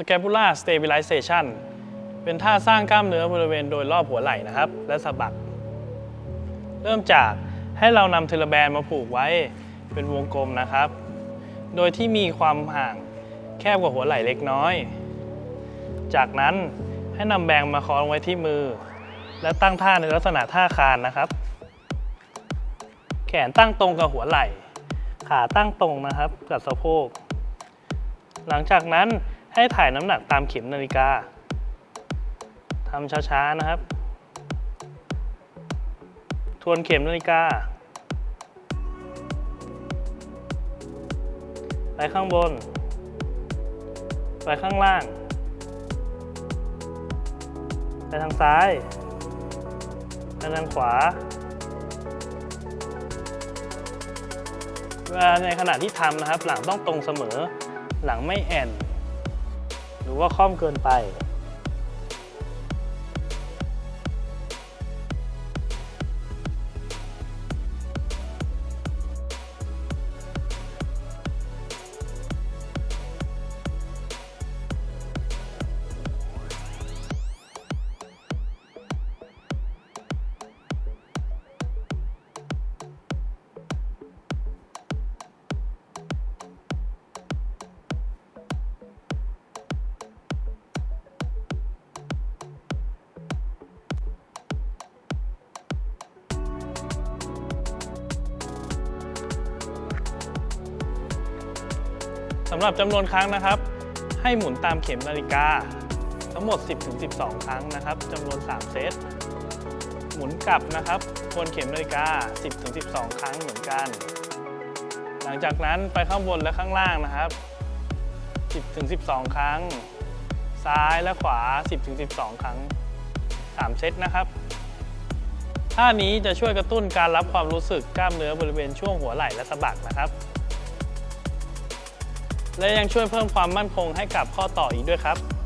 Scapula Stabilization เป็นท่าสร้างกล้ามเนื้อบริเวณโดยรอบหัวไหล่นะครับ และสะบัก เริ่มจากให้เรานำเทเลแบนมาผูกไว้เป็นวงกลมนะครับ โดยที่มีความห่างแคบกว่าหัวไหล่เล็กน้อย จากนั้นให้นำแบงมาคล้องไว้ที่มือ และตั้งท่าในลักษณะท่าคานนะครับ แขนตั้งตรงกับหัวไหล่ ขาตั้งตรงนะครับกับสะโพก หลังจากนั้น ให้ถ่ายน้ำหนักตามเข็มนาฬิกาทำช้า ๆ นะครับ ทวนเข็มนาฬิกา ไปข้างบน ไปข้างล่าง ไปทางซ้าย ไปทางขวาเวลาในขณะที่ทำนะครับ หลังต้องตรงเสมอ หลังไม่แอน หรือว่าค่อมเกินไป สำหรับจำนวนครั้งนะครับ ให้หมุนตามเข็มนาฬิกา ทั้งหมด 10-12 ครั้งนะครับจำนวน 3 เซต หมุนกลับนะครับทวนเข็มนาฬิกา 10-12 ครั้งเหมือนกัน หลังจากนั้นไปข้างบนและข้างล่างนะครับ 10-12 ครั้ง ซ้ายและขวา 10-12 ครั้ง 3 เซตนะครับท่านี้จะช่วยกระตุ้นการรับความรู้สึกกล้ามเนื้อบริเวณช่วงหัวไหล่และสะบักนะครับ และยังช่วยเพิ่มความมั่นคงให้กับข้อต่ออีกด้วยครับ